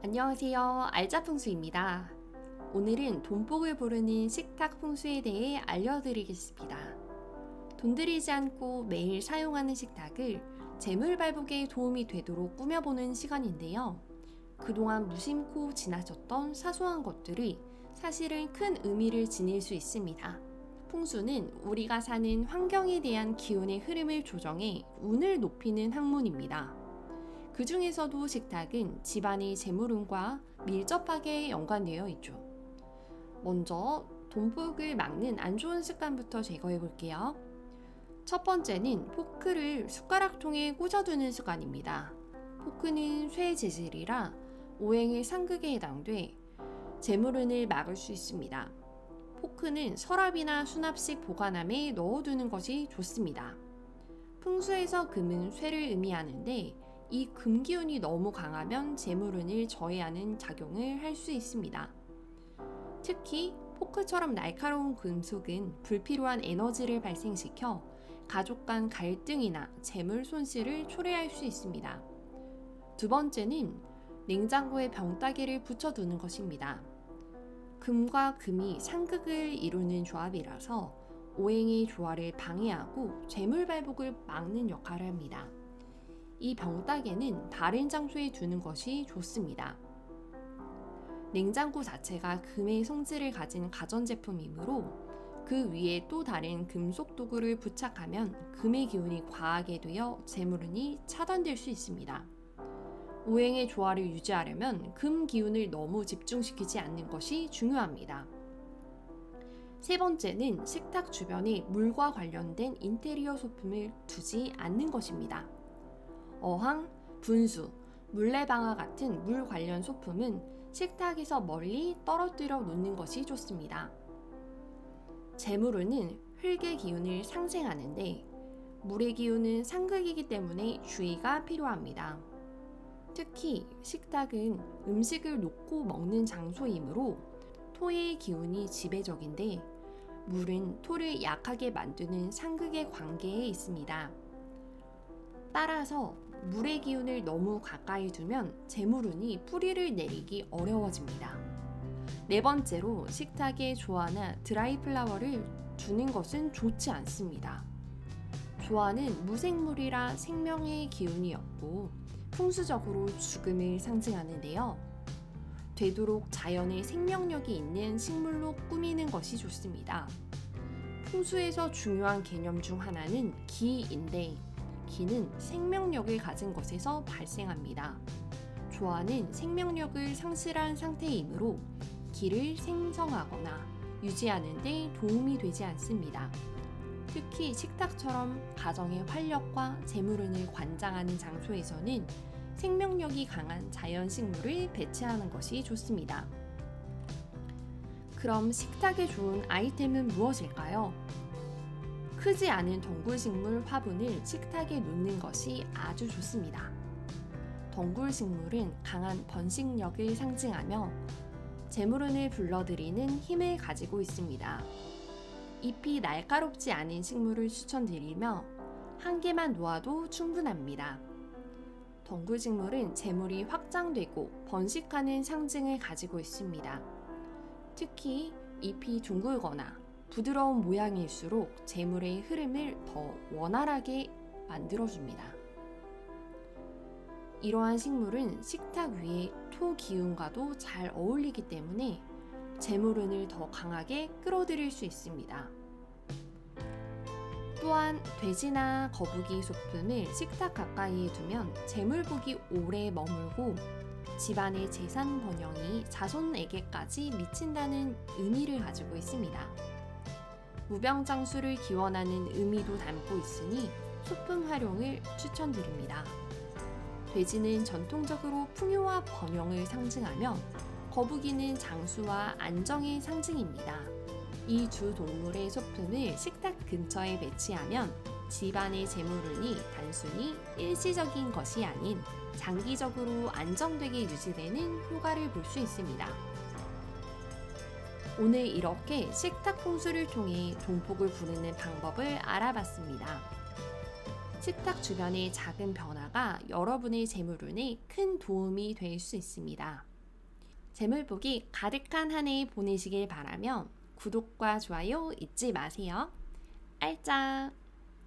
안녕하세요. 알짜풍수입니다. 오늘은 돈복을 부르는 식탁 풍수에 대해 알려드리겠습니다. 돈 들이지 않고 매일 사용하는 식탁을 재물 발복에 도움이 되도록 꾸며보는 시간인데요. 그동안 무심코 지나쳤던 사소한 것들이 사실은 큰 의미를 지닐 수 있습니다. 풍수는 우리가 사는 환경에 대한 기운의 흐름을 조정해 운을 높이는 학문입니다. 그 중에서도 식탁은 집안의 재물운과 밀접하게 연관되어 있죠. 먼저 돈복을 막는 안 좋은 습관부터 제거해 볼게요. 첫 번째는 포크를 숟가락통에 꽂아두는 습관입니다. 포크는 쇠 재질이라 오행의 상극에 해당돼 재물운을 막을 수 있습니다. 포크는 서랍이나 수납식 보관함에 넣어두는 것이 좋습니다. 풍수에서 금은 쇠를 의미하는데 이 금기운이 너무 강하면 재물운을 저해하는 작용을 할 수 있습니다. 특히 포크처럼 날카로운 금속은 불필요한 에너지를 발생시켜 가족 간 갈등이나 재물 손실을 초래할 수 있습니다. 두 번째는 냉장고에 병따개를 붙여두는 것입니다. 금과 금이 상극을 이루는 조합이라서 오행의 조화를 방해하고 재물 발복을 막는 역할을 합니다. 이 병따개는 다른 장소에 두는 것이 좋습니다. 냉장고 자체가 금의 성질을 가진 가전제품이므로 그 위에 또 다른 금속 도구를 부착하면 금의 기운이 과하게 되어 재물운이 차단될 수 있습니다. 오행의 조화를 유지하려면 금 기운을 너무 집중시키지 않는 것이 중요합니다. 세 번째는 식탁 주변에 물과 관련된 인테리어 소품을 두지 않는 것입니다. 어항, 분수, 물레방아 같은 물 관련 소품은 식탁에서 멀리 떨어뜨려 놓는 것이 좋습니다. 재물운은 흙의 기운을 상생하는데 물의 기운은 상극이기 때문에 주의가 필요합니다. 특히 식탁은 음식을 놓고 먹는 장소이므로 토의 기운이 지배적인데 물은 토를 약하게 만드는 상극의 관계에 있습니다. 따라서 물의 기운을 너무 가까이 두면 재물운이 뿌리를 내리기 어려워집니다. 네 번째로 식탁에 조화나 드라이 플라워를 두는 것은 좋지 않습니다. 조화는 무생물이라 생명의 기운이었고 풍수적으로 죽음을 상징하는데요. 되도록 자연의 생명력이 있는 식물로 꾸미는 것이 좋습니다. 풍수에서 중요한 개념 중 하나는 기인데 기는 생명력을 가진 것에서 발생합니다. 조화는 생명력을 상실한 상태이므로 기를 생성하거나 유지하는 데 도움이 되지 않습니다. 특히 식탁처럼 가정의 활력과 재물운을 관장하는 장소에서는 생명력이 강한 자연식물을 배치하는 것이 좋습니다. 그럼 식탁에 좋은 아이템은 무엇일까요? 크지 않은 덩굴식물 화분을 식탁에 놓는 것이 아주 좋습니다. 덩굴식물은 강한 번식력을 상징하며 재물운을 불러들이는 힘을 가지고 있습니다. 잎이 날카롭지 않은 식물을 추천드리며 한 개만 놓아도 충분합니다. 덩굴식물은 재물이 확장되고 번식하는 상징을 가지고 있습니다. 특히 잎이 둥글거나 부드러운 모양일수록 재물의 흐름을 더 원활하게 만들어줍니다. 이러한 식물은 식탁 위의 토 기운과도 잘 어울리기 때문에 재물운을 더 강하게 끌어들일 수 있습니다. 또한 돼지나 거북이 소품을 식탁 가까이에 두면 재물복이 오래 머물고 집안의 재산 번영이 자손에게까지 미친다는 의미를 가지고 있습니다. 무병장수를 기원하는 의미도 담고 있으니 소품 활용을 추천드립니다. 돼지는 전통적으로 풍요와 번영을 상징하며 거북이는 장수와 안정의 상징입니다. 이두 동물의 소품을 식탁 근처에 배치하면 집안의 재물운이 단순히 일시적인 것이 아닌 장기적으로 안정되게 유지되는 효과를 볼 수 있습니다. 오늘 이렇게 식탁 풍수를 통해 돈복을 부르는 방법을 알아봤습니다. 식탁 주변의 작은 변화가 여러분의 재물운에 큰 도움이 될 수 있습니다. 재물복이 가득한 한 해 보내시길 바라며 구독과 좋아요 잊지 마세요. 알짱!